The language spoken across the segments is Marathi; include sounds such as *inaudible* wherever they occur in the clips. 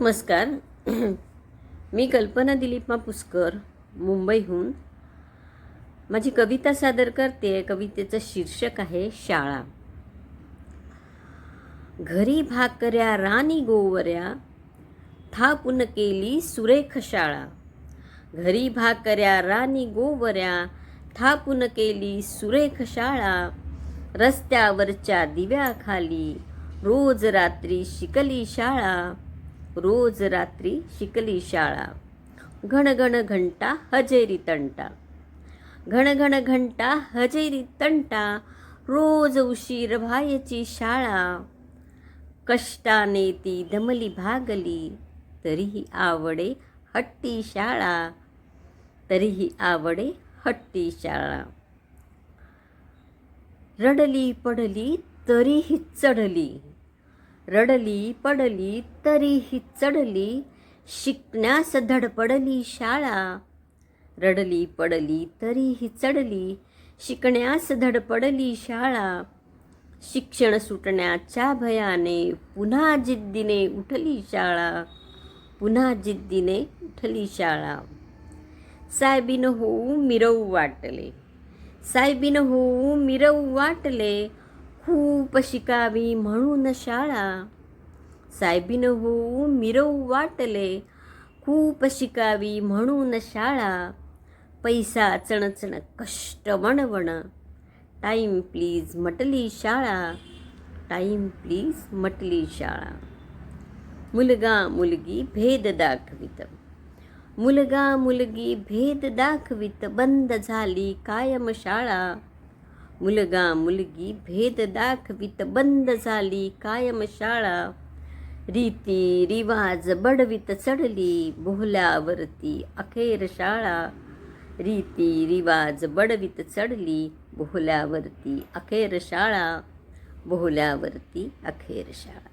नमस्कार. *clears throat* मी कल्पना दिलीपमा पुष्कर मुंबईहून. माझी कविता सादर करते. कवितेचं शीर्षक आहे शाळा. घरी भाकऱ्या राणी गोवऱ्या थापून केली सुरेख शाळा. घरी भाकऱ्या राणी गोवऱ्या थापून केली सुरेख शाळा. रस्त्यावरच्या दिव्याखाली रोज रात्री शिकली शाळा. रोज रात्री शिकली शाळा. घणघण घंटा हजेरी तंटा. घणघण घंटा हजेरी तंटा रोज उशीर व्हायची शाळा. कष्टाने ती दमली भागली तरीही आवडे हट्टी शाळा. तरीही आवडे हट्टी शाळा. रडली पडली तरीही चढली. रडली पडली तरीही चढली शिकण्यास धडपडली शाळा. रडली पडली तरीही चढली शिकण्यास धडपडली शाळा. शिक्षण सुटण्याच्या भयाने पुन्हा जिद्दीने उठली शाळा. पुन्हा जिद्दीने उठली शाळा. साहेबीन होऊ मिरवू वाटले. साहेबीन होऊ मिरवू वाटले. खूप शिकावी म्हणून शाळा. साहेबीन होऊ मिरवू वाटले. खूप शिकावी म्हणून शाळा. पैसा चणचण कष्ट वणवण. टाईम प्लीज म्हटली शाळा. टाईम प्लीज म्हटली शाळा. मुलगा मुलगी भेद दाखवित. मुलगा मुलगी भेद दाखवित. बंद झाली कायम शाळा. मुलगा मुलगी भेद दाखवित बंद झाली कायम शाळा रीती रिवाज बडवित चढली बोहल्यावरती अखेर शाळा रीती रिवाज बडवित चढली बोहल्यावरती अखेर शाळा बोहल्यावरती अखेर शाळा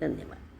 धन्यवाद